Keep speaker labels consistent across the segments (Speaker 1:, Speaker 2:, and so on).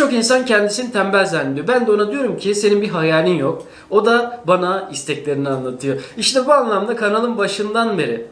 Speaker 1: Birçok insan kendisini tembel zannediyor. Ben de ona diyorum ki senin bir hayalin yok. O da bana isteklerini anlatıyor. İşte bu anlamda kanalın başından beri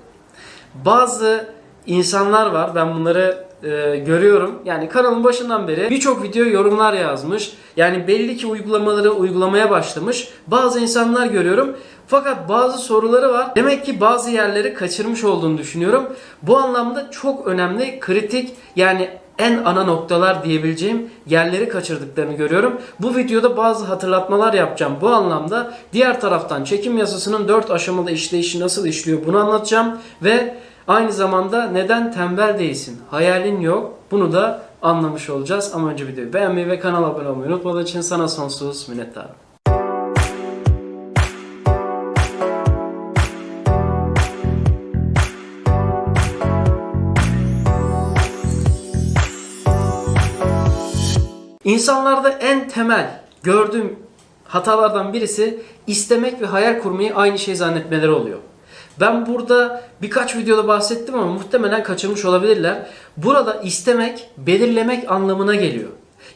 Speaker 1: bazı insanlar var. Ben bunları e, görüyorum. Yani kanalın başından beri birçok video yorumlar yazmış. Yani belli ki uygulamaları uygulamaya başlamış. Bazı insanlar görüyorum. Fakat bazı soruları var. Demek ki bazı yerleri kaçırmış olduğunu düşünüyorum. Bu anlamda çok önemli, kritik yani en ana noktalar diyebileceğim yerleri kaçırdıklarını görüyorum. Bu videoda bazı hatırlatmalar yapacağım bu anlamda. Diğer taraftan çekim yasasının 4 aşamalı işleyişi nasıl işliyor bunu anlatacağım ve aynı zamanda neden tembel değilsin, hayalin yok bunu da anlamış olacağız. Ama önce videoyu beğenmeyi ve kanala abone olmayı unutmadığın için sana sonsuz minnettarım. İnsanlarda en temel gördüğüm hatalardan birisi istemek ve hayal kurmayı aynı şey zannetmeleri oluyor. Ben burada birkaç videoda bahsettim ama muhtemelen kaçırmış olabilirler. Burada istemek, belirlemek anlamına geliyor.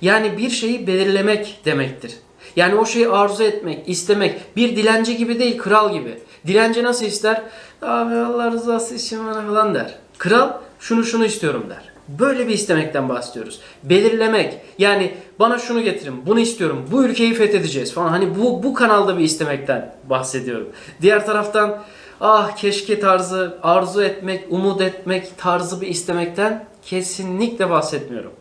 Speaker 1: Yani bir şeyi belirlemek demektir. Yani o şeyi arzu etmek, istemek. Bir dilenci gibi değil, kral gibi. Dilenci nasıl ister? Abi Allah rızası için bana falan der. Kral şunu şunu istiyorum der. Böyle bir istemekten bahsediyoruz. Belirlemek. Yani bana şunu getirin, bunu istiyorum, bu ülkeyi fethedeceğiz falan. Hani bu bu kanalda bir istemekten bahsediyorum. Diğer taraftan ah keşke tarzı arzu etmek, umut etmek tarzı bir istemekten kesinlikle bahsetmiyorum.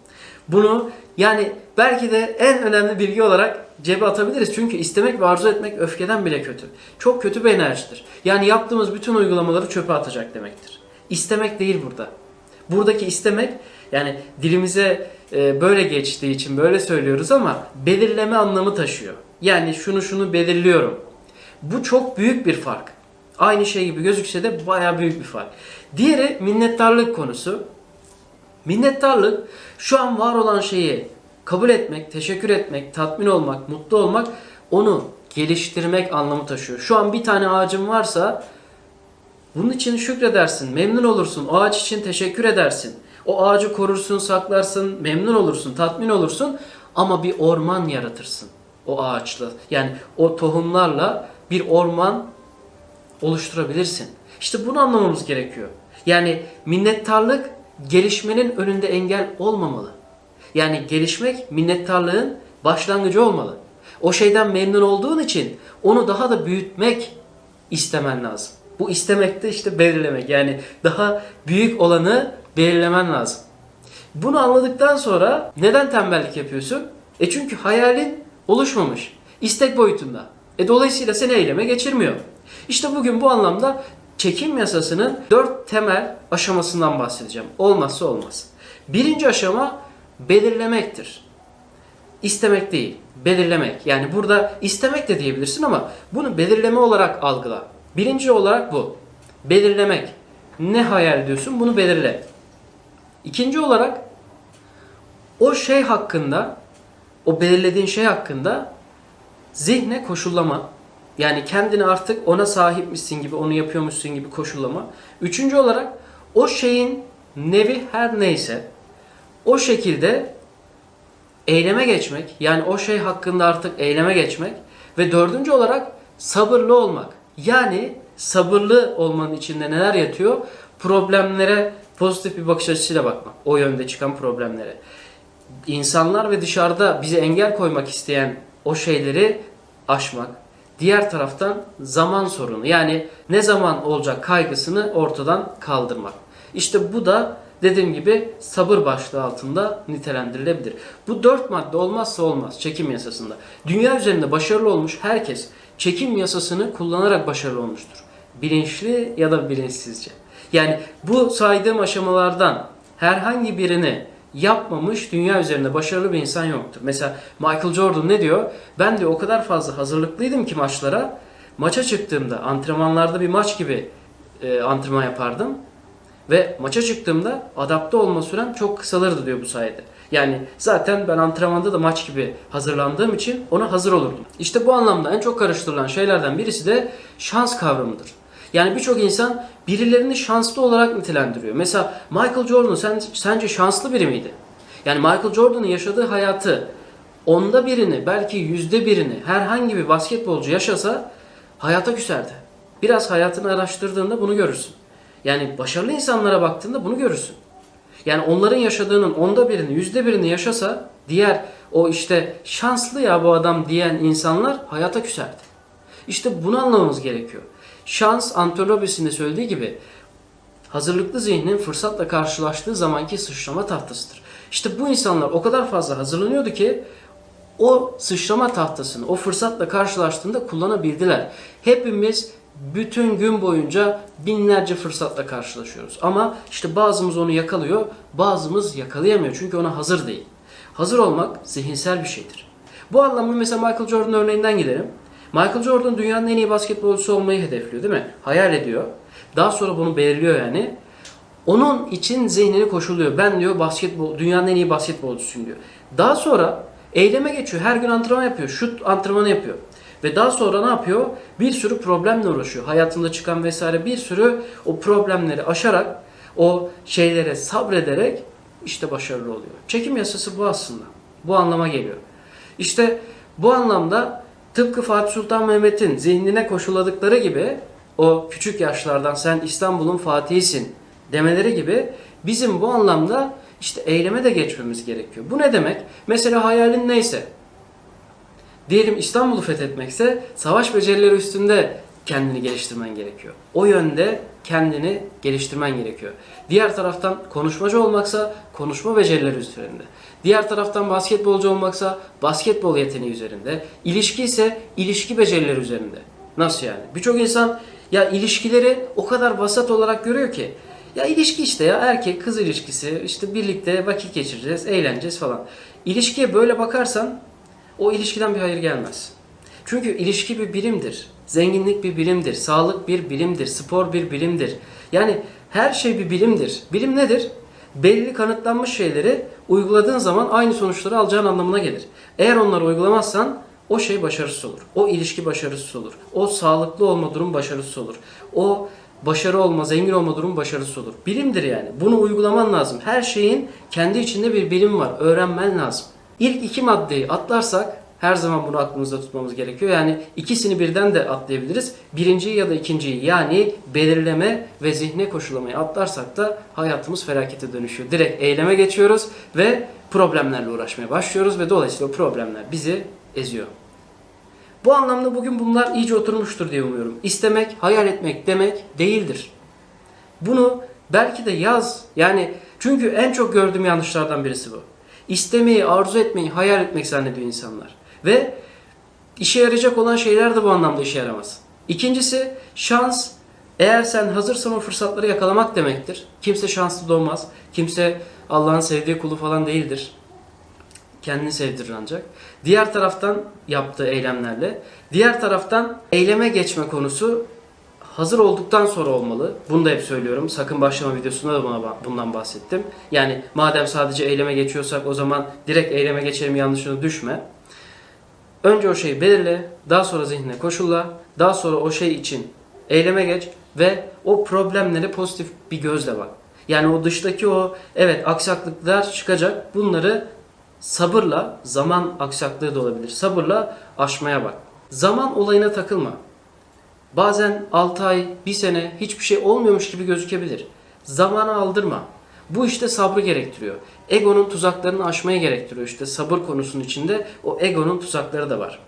Speaker 1: Bunu yani belki de en önemli bilgi olarak cebe atabiliriz. Çünkü istemek ve arzu etmek öfkeden bile kötü. Çok kötü bir enerjidir. Yani yaptığımız bütün uygulamaları çöpe atacak demektir. İstemek değil burada. Buradaki istemek yani dilimize e, böyle geçtiği için böyle söylüyoruz ama belirleme anlamı taşıyor. Yani şunu şunu belirliyorum. Bu çok büyük bir fark. Aynı şey gibi gözükse de baya büyük bir fark. Diğeri minnettarlık konusu. Minnettarlık şu an var olan şeyi kabul etmek, teşekkür etmek, tatmin olmak, mutlu olmak, onu geliştirmek anlamı taşıyor. Şu an bir tane ağacın varsa bunun için şükredersin, memnun olursun, o ağaç için teşekkür edersin. O ağacı korursun, saklarsın, memnun olursun, tatmin olursun ama bir orman yaratırsın o ağaçla. Yani o tohumlarla bir orman oluşturabilirsin. İşte bunu anlamamız gerekiyor. Yani minnettarlık gelişmenin önünde engel olmamalı. Yani gelişmek minnettarlığın başlangıcı olmalı. O şeyden memnun olduğun için onu daha da büyütmek istemen lazım. Bu istemek de işte belirlemek. Yani daha büyük olanı belirlemen lazım. Bunu anladıktan sonra neden tembellik yapıyorsun? E çünkü hayalin oluşmamış. İstek boyutunda. E dolayısıyla seni eyleme geçirmiyor. İşte bugün bu anlamda çekim yasasının dört temel aşamasından bahsedeceğim. Olmazsa olmaz. Birinci aşama belirlemektir. İstemek değil, belirlemek. Yani burada istemek de diyebilirsin ama bunu belirleme olarak algıla. Birinci olarak bu. Belirlemek. Ne hayal ediyorsun bunu belirle. İkinci olarak o şey hakkında, o belirlediğin şey hakkında zihne koşullama. Yani kendini artık ona sahipmişsin gibi, onu yapıyormuşsun gibi koşullama. Üçüncü olarak o şeyin nevi her neyse o şekilde eyleme geçmek. Yani o şey hakkında artık eyleme geçmek. Ve dördüncü olarak sabırlı olmak. Yani sabırlı olmanın içinde neler yatıyor? Problemlere pozitif bir bakış açısıyla bakmak. O yönde çıkan problemlere. İnsanlar ve dışarıda bize engel koymak isteyen o şeyleri aşmak. Diğer taraftan zaman sorunu. Yani ne zaman olacak kaygısını ortadan kaldırmak. İşte bu da dediğim gibi sabır başlığı altında nitelendirilebilir. Bu dört madde olmazsa olmaz çekim yasasında. Dünya üzerinde başarılı olmuş herkes çekim yasasını kullanarak başarılı olmuştur. Bilinçli ya da bilinçsizce. Yani bu saydığım aşamalardan herhangi birini yapmamış dünya üzerinde başarılı bir insan yoktur. Mesela Michael Jordan ne diyor? Ben de o kadar fazla hazırlıklıydım ki maçlara. Maça çıktığımda antrenmanlarda bir maç gibi e, antrenman yapardım. Ve maça çıktığımda adapte olma sürem çok kısalırdı diyor bu sayede. Yani zaten ben antrenmanda da maç gibi hazırlandığım için ona hazır olurdum. İşte bu anlamda en çok karıştırılan şeylerden birisi de şans kavramıdır. Yani birçok insan birilerini şanslı olarak nitelendiriyor. Mesela Michael Jordan sen, sence şanslı biri miydi? Yani Michael Jordan'ın yaşadığı hayatı onda birini belki yüzde birini herhangi bir basketbolcu yaşasa hayata küserdi. Biraz hayatını araştırdığında bunu görürsün. Yani başarılı insanlara baktığında bunu görürsün. Yani onların yaşadığının onda birini, yüzde birini yaşasa diğer o işte şanslı ya bu adam diyen insanlar hayata küserdi. İşte bunu anlamamız gerekiyor. Şans Antonobis'in de söylediği gibi hazırlıklı zihnin fırsatla karşılaştığı zamanki sıçrama tahtasıdır. İşte bu insanlar o kadar fazla hazırlanıyordu ki o sıçrama tahtasını o fırsatla karşılaştığında kullanabildiler. Hepimiz bütün gün boyunca binlerce fırsatla karşılaşıyoruz. Ama işte bazımız onu yakalıyor, bazımız yakalayamıyor. Çünkü ona hazır değil. Hazır olmak zihinsel bir şeydir. Bu anlamda mesela Michael Jordan örneğinden gidelim. Michael Jordan dünyanın en iyi basketbolcusu olmayı hedefliyor değil mi? Hayal ediyor. Daha sonra bunu belirliyor yani. Onun için zihnini koşuluyor. Ben diyor basketbol, dünyanın en iyi basketbolcusuyum diyor. Daha sonra eyleme geçiyor. Her gün antrenman yapıyor. Şut antrenmanı yapıyor. Ve daha sonra ne yapıyor? Bir sürü problemle uğraşıyor. Hayatında çıkan vesaire bir sürü o problemleri aşarak, o şeylere sabrederek işte başarılı oluyor. Çekim yasası bu aslında. Bu anlama geliyor. İşte bu anlamda tıpkı Fatih Sultan Mehmet'in zihnine koşuladıkları gibi o küçük yaşlardan sen İstanbul'un fatihisin demeleri gibi bizim bu anlamda işte eyleme de geçmemiz gerekiyor. Bu ne demek? Mesela hayalin neyse Diyelim İstanbul'u fethetmekse savaş becerileri üstünde kendini geliştirmen gerekiyor. O yönde kendini geliştirmen gerekiyor. Diğer taraftan konuşmacı olmaksa konuşma becerileri üzerinde. Diğer taraftan basketbolcu olmaksa basketbol yeteneği üzerinde. İlişki ise ilişki becerileri üzerinde. Nasıl yani? Birçok insan ya ilişkileri o kadar vasat olarak görüyor ki ya ilişki işte ya erkek kız ilişkisi işte birlikte vakit geçireceğiz, eğleneceğiz falan. İlişkiye böyle bakarsan o ilişkiden bir hayır gelmez. Çünkü ilişki bir birimdir. Zenginlik bir birimdir. Sağlık bir bilimdir. Spor bir bilimdir. Yani her şey bir bilimdir. Bilim nedir? Belli kanıtlanmış şeyleri uyguladığın zaman aynı sonuçları alacağın anlamına gelir. Eğer onları uygulamazsan o şey başarısız olur. O ilişki başarısız olur. O sağlıklı olma durum başarısız olur. O başarı olma, zengin olma durum başarısız olur. Bilimdir yani. Bunu uygulaman lazım. Her şeyin kendi içinde bir bilim var. Öğrenmen lazım. İlk iki maddeyi atlarsak her zaman bunu aklımızda tutmamız gerekiyor. Yani ikisini birden de atlayabiliriz. Birinciyi ya da ikinciyi yani belirleme ve zihne koşulamayı atlarsak da hayatımız felakete dönüşüyor. Direkt eyleme geçiyoruz ve problemlerle uğraşmaya başlıyoruz ve dolayısıyla o problemler bizi eziyor. Bu anlamda bugün bunlar iyice oturmuştur diye umuyorum. İstemek, hayal etmek demek değildir. Bunu belki de yaz. Yani çünkü en çok gördüğüm yanlışlardan birisi bu. İstemeyi, arzu etmeyi, hayal etmek zannediyor insanlar. Ve işe yarayacak olan şeyler de bu anlamda işe yaramaz. İkincisi şans. Eğer sen hazırsan o fırsatları yakalamak demektir. Kimse şanslı doğmaz. Kimse Allah'ın sevdiği kulu falan değildir. Kendini sevdirir ancak. Diğer taraftan yaptığı eylemlerle. Diğer taraftan eyleme geçme konusu hazır olduktan sonra olmalı. Bunu da hep söylüyorum. Sakın başlama videosunda da buna, bundan bahsettim. Yani madem sadece eyleme geçiyorsak o zaman direkt eyleme geçelim yanlışına düşme. Önce o şeyi belirle, daha sonra zihnine koşulla, daha sonra o şey için eyleme geç ve o problemlere pozitif bir gözle bak. Yani o dıştaki o evet aksaklıklar çıkacak. Bunları sabırla, zaman aksaklığı da olabilir. Sabırla aşmaya bak. Zaman olayına takılma. Bazen 6 ay, 1 sene hiçbir şey olmuyormuş gibi gözükebilir. Zamanı aldırma. Bu işte sabrı gerektiriyor. Egonun tuzaklarını aşmaya gerektiriyor. İşte sabır konusunun içinde o egonun tuzakları da var.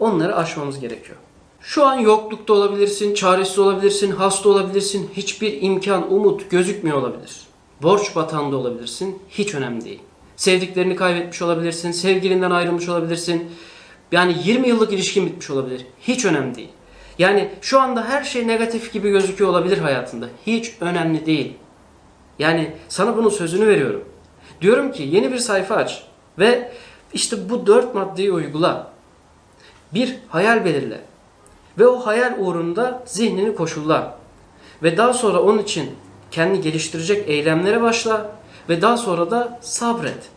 Speaker 1: Onları aşmamız gerekiyor. Şu an yoklukta olabilirsin, çaresiz olabilirsin, hasta olabilirsin. Hiçbir imkan, umut gözükmüyor olabilir. Borç batağında olabilirsin. Hiç önemli değil. Sevdiklerini kaybetmiş olabilirsin, sevgilinden ayrılmış olabilirsin. Yani 20 yıllık ilişkin bitmiş olabilir. Hiç önemli değil. Yani şu anda her şey negatif gibi gözüküyor olabilir hayatında. Hiç önemli değil. Yani sana bunun sözünü veriyorum. Diyorum ki yeni bir sayfa aç ve işte bu dört maddeyi uygula. Bir hayal belirle ve o hayal uğrunda zihnini koşulla ve daha sonra onun için kendi geliştirecek eylemlere başla ve daha sonra da sabret.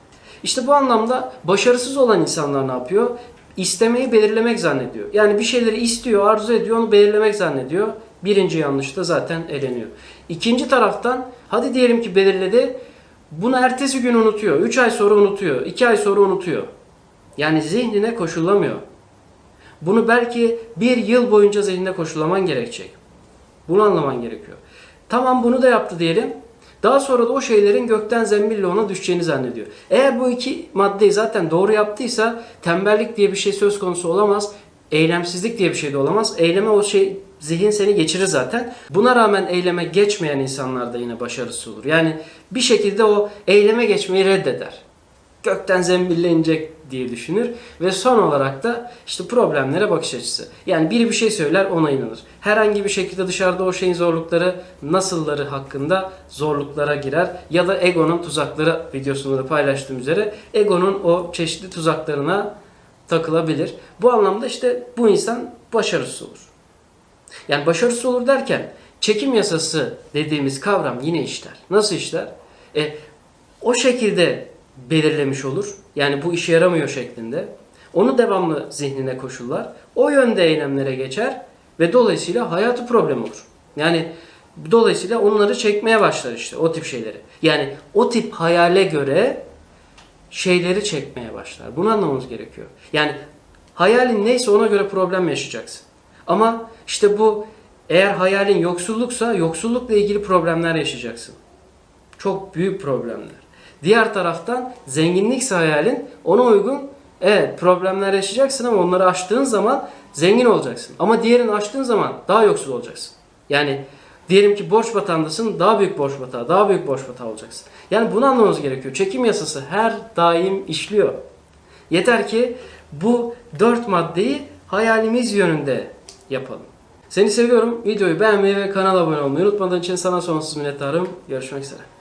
Speaker 1: İşte bu anlamda başarısız olan insanlar ne yapıyor? İstemeyi belirlemek zannediyor. Yani bir şeyleri istiyor, arzu ediyor, onu belirlemek zannediyor. Birinci yanlış da zaten eleniyor. İkinci taraftan hadi diyelim ki belirledi. Bunu ertesi gün unutuyor. 3 ay sonra unutuyor. 2 ay sonra unutuyor. Yani zihnine koşullamıyor. Bunu belki bir yıl boyunca zihnine koşullaman gerekecek. Bunu anlaman gerekiyor. Tamam bunu da yaptı diyelim. Daha sonra da o şeylerin gökten zembille ona düşeceğini zannediyor. Eğer bu iki maddeyi zaten doğru yaptıysa tembellik diye bir şey söz konusu olamaz. Eylemsizlik diye bir şey de olamaz. Eyleme o şey zihin seni geçirir zaten. Buna rağmen eyleme geçmeyen insanlar da yine başarısız olur. Yani bir şekilde o eyleme geçmeyi reddeder gökten zembille inecek diye düşünür ve son olarak da işte problemlere bakış açısı. Yani biri bir şey söyler ona inanır. Herhangi bir şekilde dışarıda o şeyin zorlukları nasılları hakkında zorluklara girer ya da egonun tuzakları videosunda da paylaştığım üzere egonun o çeşitli tuzaklarına takılabilir. Bu anlamda işte bu insan başarısız olur. Yani başarısız olur derken çekim yasası dediğimiz kavram yine işler. Nasıl işler? E, o şekilde belirlemiş olur. Yani bu işe yaramıyor şeklinde. Onu devamlı zihnine koşullar. O yönde eylemlere geçer ve dolayısıyla hayatı problem olur. Yani dolayısıyla onları çekmeye başlar işte o tip şeyleri. Yani o tip hayale göre şeyleri çekmeye başlar. Bunu anlamamız gerekiyor. Yani hayalin neyse ona göre problem yaşayacaksın. Ama işte bu eğer hayalin yoksulluksa yoksullukla ilgili problemler yaşayacaksın. Çok büyük problemler. Diğer taraftan zenginlikse hayalin ona uygun evet problemler yaşayacaksın ama onları aştığın zaman zengin olacaksın. Ama diğerini aştığın zaman daha yoksul olacaksın. Yani diyelim ki borç batağındasın daha büyük borç batağı, daha büyük borç batağı olacaksın. Yani bunu anlamamız gerekiyor. Çekim yasası her daim işliyor. Yeter ki bu dört maddeyi hayalimiz yönünde yapalım. Seni seviyorum. Videoyu beğenmeyi ve kanala abone olmayı unutmadığın için sana sonsuz minnettarım. Görüşmek üzere.